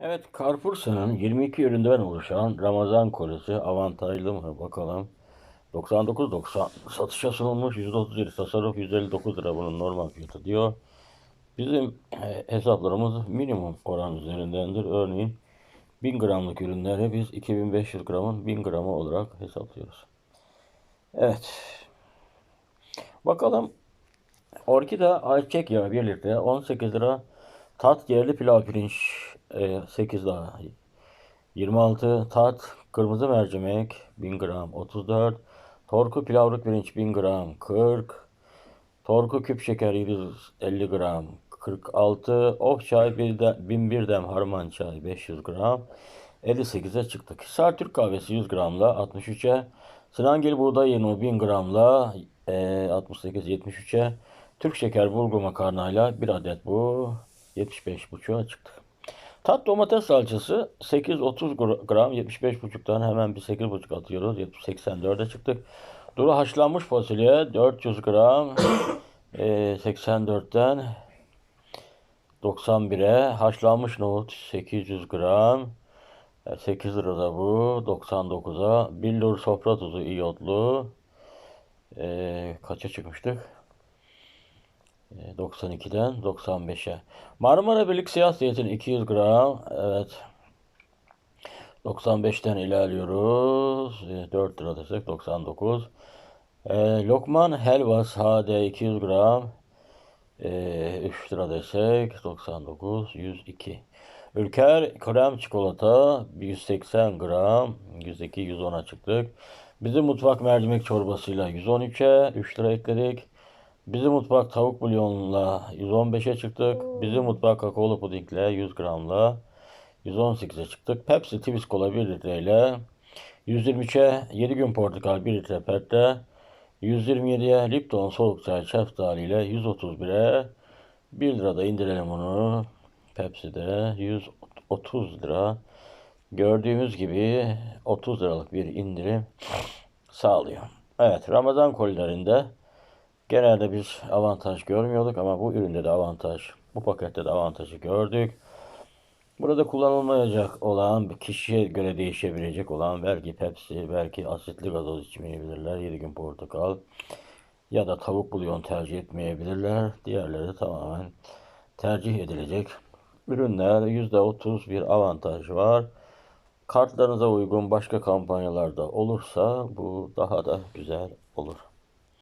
Evet, Carrefour'un 22 üründen oluşan Ramazan kolisi avantajlı mı bakalım. 99.90 satışa sunulmuş 137 tasarruf 159 lira bunun normal fiyatı diyor. Bizim e, hesaplarımız minimum oran üzerindendir. Örneğin 1000 gramlık ürünleri biz 2500 gramın 1000 gramı olarak hesaplıyoruz. Evet. Bakalım Orkide ayçiçek yağı 1 litre 18 lira. Tat yerli pilav pirinç e, 8 lira. 26 tat kırmızı mercimek 1000 gram 34. Torku pilavlık pirinç 1000 gram 40. Torku küp şeker 750 gram 46. Of çay bir de, 1001 dem harman çay 500 gram 58'e çıktık. Hisar Türk kahvesi 100 gramla 63'e. Sinangil buğday yeni 1000 gramla e, 68 73'e. Türk şeker bulgur makarnayla bir adet bu 75,5'a çıktık. Tat domates salçası 8-30 gram 75,5'tan hemen bir 8,5 atıyoruz. 84'e çıktık. Duru haşlanmış fasulye 400 gram e, 84'ten 91'e haşlanmış nohut 800 gram e, 8 lirada bu 99'a billur sofra tuzu iyotlu e, kaça çıkmıştık? E, 92'den 95'e. Marmara Birlik siyah zeytin 200 gram. Evet. 95'ten ilerliyoruz. E, 4 lira desek 99. E, Lokman helva sade 200 gram. E, 3 lira desek 99, 102. Ülker krem çikolata 180 gram. 102, 110'a çıktık. Bizim mutfak mercimek çorbasıyla 113'e 3 lira ekledik. Bizim mutfak tavuk bulyonla 115'e çıktık. Bizim mutfak kakaolu pudingle 100 gramla 118'e çıktık. Pepsi Twist Cola 1 litreyle 123'e 7 gün portakal 1 litre pette 127'ye Lipton soğuk çay şeftali ile 131'e 1 lirada indirelim onu. Pepsi'de 130 lira. Gördüğümüz gibi 30 liralık bir indirim sağlıyor. Evet Ramazan kolilerinde genelde biz avantaj görmüyorduk ama bu üründe de avantaj, bu pakette de avantajı gördük. Burada kullanılmayacak olan, kişiye göre değişebilecek olan belki Pepsi, belki asitli gazoz içmeyebilirler. 7 gün portakal ya da tavuk bulyon tercih etmeyebilirler. Diğerleri tamamen tercih edilecek ürünler. %30 bir avantaj var. Kartlarınıza uygun başka kampanyalarda olursa bu daha da güzel olur.